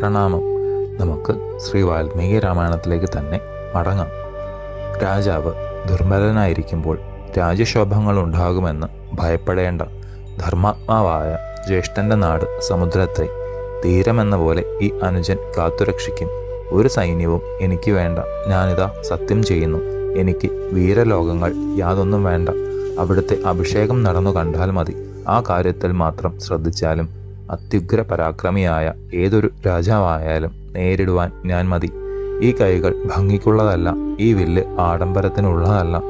പ്രണാമം. നമുക്ക് ശ്രീ വാൽമീകി രാമായണത്തിലേക്ക് തന്നെ മടങ്ങാം. രാജാവ് ദുർബലനായിരിക്കുമ്പോൾ രാജ്യശോഭങ്ങൾ ഉണ്ടാകുമെന്ന് ഭയപ്പെടേണ്ട ധർമാത്മാവായ ജ്യേഷ്ഠന്റെ നാട് സമുദ്രത്തെ തീരമെന്ന പോലെ ഈ അനുജൻ കാത്തുരക്ഷിക്കും. ഒരു സൈന്യവും എനിക്ക് വേണ്ട. ഞാനിതാ സത്യം ചെയ്യുന്നു. എനിക്ക് വീരലോകങ്ങൾ യാതൊന്നും വേണ്ട. അവിടുത്തെ അഭിഷേകം നടന്നു കണ്ടാൽ മതി. ആ കാര്യത്തിൽ മാത്രം ശ്രദ്ധിച്ചാലും അത്യുഗ്ര പരാക്രമിയായ ഏതൊരു രാജാവായാലും നേരിടുവാൻ ഞാൻ മതി. ഈ കൈകൾ ഭംഗിക്കുള്ളതല്ല ഈ വില്ല് ആഡംബരത്തിനുള്ളതല്ല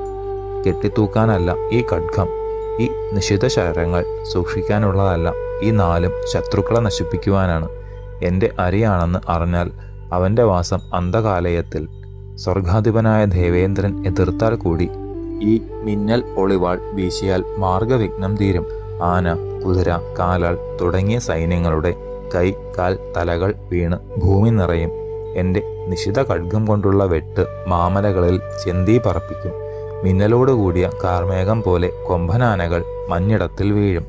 കെട്ടിത്തൂക്കാനല്ല ഈ ഖഡ്ഗം ഈ നിശിത ശരങ്ങൾ സൂക്ഷിക്കാനുള്ളതല്ല ഈ നാലും ശത്രുക്കളെ നശിപ്പിക്കുവാനാണ്. എന്റെ അരിയാണെന്ന് അറിഞ്ഞാൽ അവന്റെ വാസം അന്ധകാലയത്തിൽ സ്വർഗാധിപനായ ദേവേന്ദ്രൻ എതിർത്താൽ കൂടി ഈ മിന്നൽ ഒളിവാൾ വീശിയാൽ മാർഗവിഘ്നം തീരും. ആന കുതിര കാലാൾ തുടങ്ങിയ സൈന്യങ്ങളുടെ കൈ കാൽ തലകൾ വീണ് ഭൂമി നിറയും. എന്റെ നിശിത ഖഡ്ഗം കൊണ്ടുള്ള വെട്ട് മാമലകളിൽ ചെന്തി പറപ്പിക്കും. മിന്നലോട് കൂടിയ കാർമേഘം പോലെ കൊമ്പനാനകൾ മഞ്ഞിടത്തിൽ വീഴും.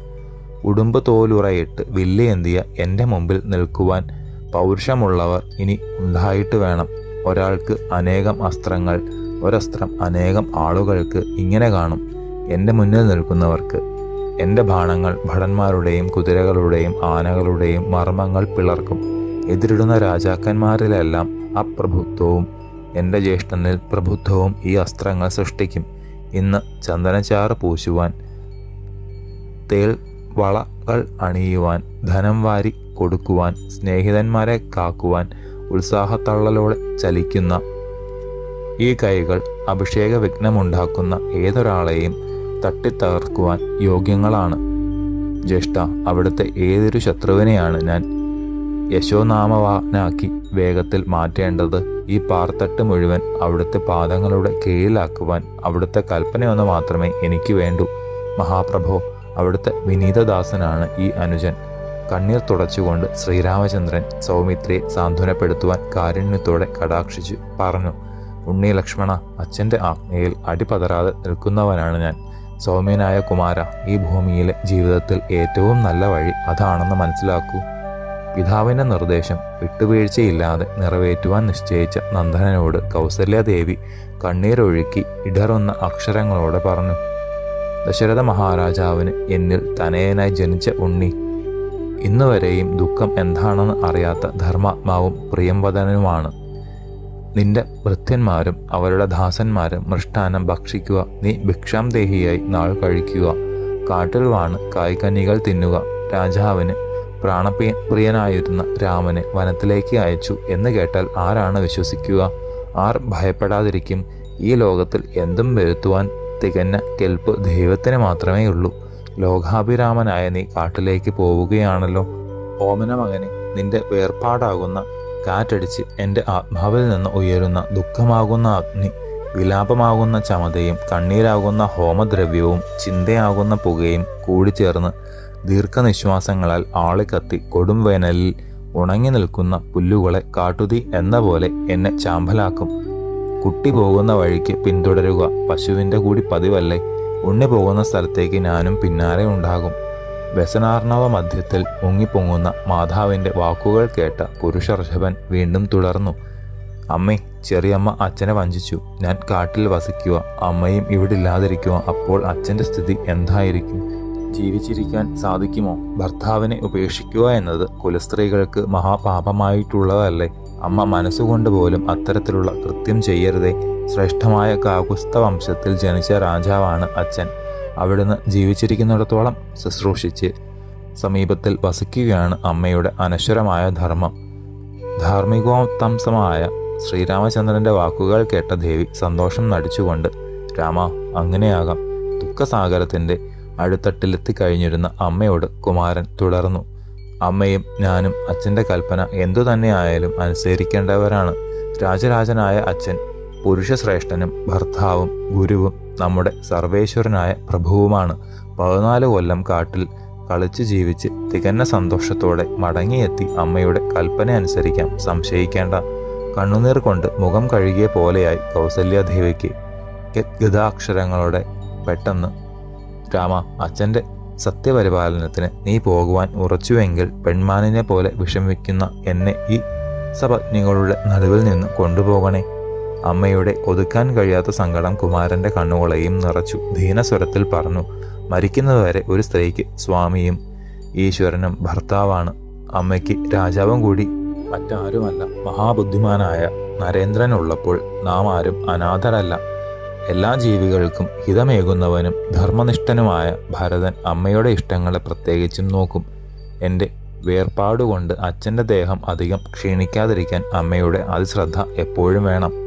ഉടുമ്പ് തോലുറയിട്ട് വില്ലേന്തിയ എന്റെ മുമ്പിൽ നിൽക്കുവാൻ പൗരുഷമുള്ളവർ ഇനി ഉണ്ടായിട്ട് വേണം. ഒരാൾക്ക് അനേകം അസ്ത്രങ്ങൾ ഒരസ്ത്രം അനേകം ആളുകൾക്ക് ഇങ്ങനെ കാണും. എന്റെ മുന്നിൽ നിൽക്കുന്നവർക്ക് എന്റെ ബാണങ്ങൾ ഭടന്മാരുടെയും കുതിരകളുടെയും ആനകളുടെയും മർമ്മങ്ങൾ പിളർക്കും. എതിരിടുന്ന രാജാക്കന്മാരിലെല്ലാം അപ്രഭുത്വവും എന്റെ ജ്യേഷ്ഠനിൽ പ്രബുദ്ധവും ഈ അസ്ത്രങ്ങൾ സൃഷ്ടിക്കും. ഇന്ന് ചന്ദനച്ചാറ് പൂശുവാൻ തേൾ വളകൾ അണിയുവാൻ ധനം വാരി കൊടുക്കുവാൻ സ്നേഹിതന്മാരെ കാക്കുവാൻ ഉത്സാഹത്തള്ളലോടെ ചലിക്കുന്ന ഈ കൈകൾ അഭിഷേക വിഘ്നമുണ്ടാക്കുന്ന ഏതൊരാളെയും തട്ടിത്തകർക്കുവാൻ യോഗ്യങ്ങളാണ്. ജ്യേഷ്ഠ അവിടുത്തെ ഏതൊരു ശത്രുവിനെയാണ് ഞാൻ യശോനാമവാനാക്കി വേഗത്തിൽ മാറ്റേണ്ടത്? ഈ പാർത്തട്ട് മുഴുവൻ അവിടുത്തെ പാദങ്ങളുടെ കീഴിലാക്കുവാൻ അവിടുത്തെ കൽപ്പനയൊന്ന് മാത്രമേ എനിക്ക് വേണ്ടൂ. മഹാപ്രഭോ അവിടുത്തെ വിനീതദാസനാണ് ഈ അനുജൻ. കണ്ണീർ തുടച്ചുകൊണ്ട് ശ്രീരാമചന്ദ്രൻ സൗമിത്രിയെ സാന്ത്വനപ്പെടുത്തുവാൻ കാരുണ്യത്തോടെ കടാക്ഷിച്ചു പറഞ്ഞു ഉണ്ണി ലക്ഷ്മണ അച്ഛന്റെ ആജ്ഞയിൽ അടിപതരാതെ നിൽക്കുന്നവനാണ് ഞാൻ. സൗമ്യനായ കുമാര ഈ ഭൂമിയിലെ ജീവിതത്തിൽ ഏറ്റവും നല്ല വഴി അതാണെന്ന് മനസ്സിലാക്കൂ. പിതാവിന്റെ നിർദ്ദേശം വിട്ടുവീഴ്ചയില്ലാതെ നിറവേറ്റുവാൻ നിശ്ചയിച്ച നന്ദനനോട് കൗസല്യാദേവി കണ്ണീരൊഴുക്കി ഇടറുന്ന അക്ഷരങ്ങളോടെ പറഞ്ഞു ദശരഥ മഹാരാജാവിന് എന്നിൽ തനയനായി ജനിച്ച ഉണ്ണി ഇന്നുവരെയും ദുഃഖം എന്താണെന്ന് അറിയാത്ത ധർമാത്മാവും പ്രിയംവദനുമാണ് നിന്റെ ഭൃത്യന്മാരും അവരുടെ ദാസന്മാരും മൃഷ്ടാനം ഭക്ഷിക്കുക. നീ ഭിക്ഷാം ദേഹിയായി നാൾ കഴിക്കുക. കാട്ടിൽ വാണ് കായ്ക്കനികൾ തിന്നുക. രാജാവിന് പ്രാണപ്രിയ പ്രിയനായിരുന്ന രാമനെ വനത്തിലേക്ക് അയച്ചു എന്ന് കേട്ടാൽ ആരാണ് വിശ്വസിക്കുക? ആർ ഭയപ്പെടാതിരിക്കും. ഈ ലോകത്തിൽ എന്തും വരുത്തുവാൻ തികഞ്ഞ കെൽപ്പ് ദൈവത്തിന് മാത്രമേ ഉള്ളൂ. ലോകാഭിരാമനായ നീ കാട്ടിലേക്ക് പോവുകയാണല്ലോ. ഓമന മകനെ നിന്റെ വേർപാടാകുന്ന കാറ്റടിച്ച് എന്റെ ആത്മാവിൽ നിന്ന് ഉയരുന്ന ദുഃഖമാകുന്ന അഗ്നി വിലാപമാകുന്ന ചമതയും കണ്ണീരാകുന്ന ഹോമദ്രവ്യവും ചിന്തയാകുന്ന പുകയും കൂടിച്ചേർന്ന് ദീർഘനിശ്വാസങ്ങളാൽ ആളിക്കത്തി കൊടും വേനലിൽ ഉണങ്ങി നിൽക്കുന്ന പുല്ലുകളെ കാട്ടുതീ എന്ന പോലെ എന്നെ ചാമ്പലാക്കും. കുട്ടി പോകുന്ന വഴിക്ക് പിന്തുടരുക പശുവിന്റെ കൂടി പതിവല്ലേ? ഉണ്ണി പോകുന്ന സ്ഥലത്തേക്ക് ഞാനും പിന്നാലെ ഉണ്ടാകും. വ്യസനാർണവ മധ്യത്തിൽ മുങ്ങിപ്പൊങ്ങുന്ന മാതാവിന്റെ വാക്കുകൾ കേട്ട പുരുഷർഷഭൻ വീണ്ടും തുടർന്നു. അമ്മേ ചെറിയമ്മ അച്ഛനെ വഞ്ചിച്ചു. ഞാൻ കാട്ടിൽ വസിക്കുക അമ്മയും ഇവിടെ ഇല്ലാതിരിക്കുക അപ്പോൾ അച്ഛന്റെ സ്ഥിതി എന്തായിരിക്കും? ജീവിച്ചിരിക്കാൻ സാധിക്കുമോ? ഭർത്താവിനെ ഉപേക്ഷിക്കുക എന്നത് കുലസ്ത്രീകൾക്ക് മഹാപാപമായിട്ടുള്ളതല്ലേ? അമ്മ മനസ്സുകൊണ്ട് പോലും അത്തരത്തിലുള്ള കൃത്യം ചെയ്യരുതേ. ശ്രേഷ്ഠമായ കാകുസ്ത വംശത്തിൽ ജനിച്ച രാജാവാണ് അച്ഛൻ. അവിടുന്ന് ജീവിച്ചിരിക്കുന്നിടത്തോളം ശുശ്രൂഷിച്ച് സമീപത്തിൽ വസിക്കുകയാണ് അമ്മയുടെ അനശ്വരമായ ധർമ്മം. ധാർമ്മികോത്തംസമായ ശ്രീരാമചന്ദ്രന്റെ വാക്കുകൾ കേട്ട ദേവി സന്തോഷം നടിച്ചുകൊണ്ട് രാമ അങ്ങനെയാകാം. ദുഃഖസാഗരത്തിന്റെ അഴുത്തട്ടിലെത്തിക്കഴിഞ്ഞിരുന്ന അമ്മയോട് കുമാരൻ തുടർന്നു അമ്മയും ഞാനും അച്ഛന്റെ കൽപ്പന എന്തു തന്നെയായാലും അനുസരിക്കേണ്ടവരാണ്. രാജരാജനായ അച്ഛൻ പുരുഷശ്രേഷ്ഠനും ഭർത്താവും ഗുരുവും നമ്മുടെ സർവേശ്വരനായ പ്രഭുവുമാണ്. പതിനാല് കൊല്ലം കാട്ടിൽ കളിച്ചു ജീവിച്ച് തികഞ്ഞ സന്തോഷത്തോടെ മടങ്ങിയെത്തി അമ്മയുടെ കൽപ്പന അനുസരിക്കാം. സംശയിക്കേണ്ട. കണ്ണുനീർ കൊണ്ട് മുഖം കഴുകിയ പോലെയായി കൗസല്യാദേവിക്ക് ഗതാക്ഷരങ്ങളോടെ പെട്ടെന്ന് രാമ അച്ഛന്റെ സത്യപരിപാലനത്തിന് നീ പോകുവാൻ ഉറച്ചുവെങ്കിൽ പെൺമാനിനെ പോലെ വിഷമിക്കുന്ന എന്നെ ഈ സപത്നികളുടെ നടുവിൽ നിന്ന് കൊണ്ടുപോകണേ. അമ്മയുടെ ഒതുക്കാൻ കഴിയാത്ത സങ്കടം കുമാരന്റെ കണ്ണുകളെയും നിറച്ചു. ദീനസ്വരത്തിൽ പറഞ്ഞു മരിക്കുന്നതുവരെ ഒരു സ്ത്രീക്ക് സ്വാമിയും ഈശ്വരനും ഭർത്താവാണ്. അമ്മയ്ക്ക് രാജാവും കൂടി. മറ്റാരുമല്ല മഹാബുദ്ധിമാനായ നരേന്ദ്രൻ ഉള്ളപ്പോൾ നാം ആരും അനാഥരല്ല. എല്ലാ ജീവികൾക്കും ഹിതമേകുന്നവനും ധർമ്മനിഷ്ഠനുമായ ഭരതൻ അമ്മയുടെ ഇഷ്ടങ്ങളെ പ്രത്യേകിച്ചും നോക്കും. എന്റെ വേർപാടുകൊണ്ട് അച്ഛന്റെ ദേഹം അധികം ക്ഷീണിക്കാതിരിക്കാൻ അമ്മയുടെ അതിശ്രദ്ധ എപ്പോഴും വേണം.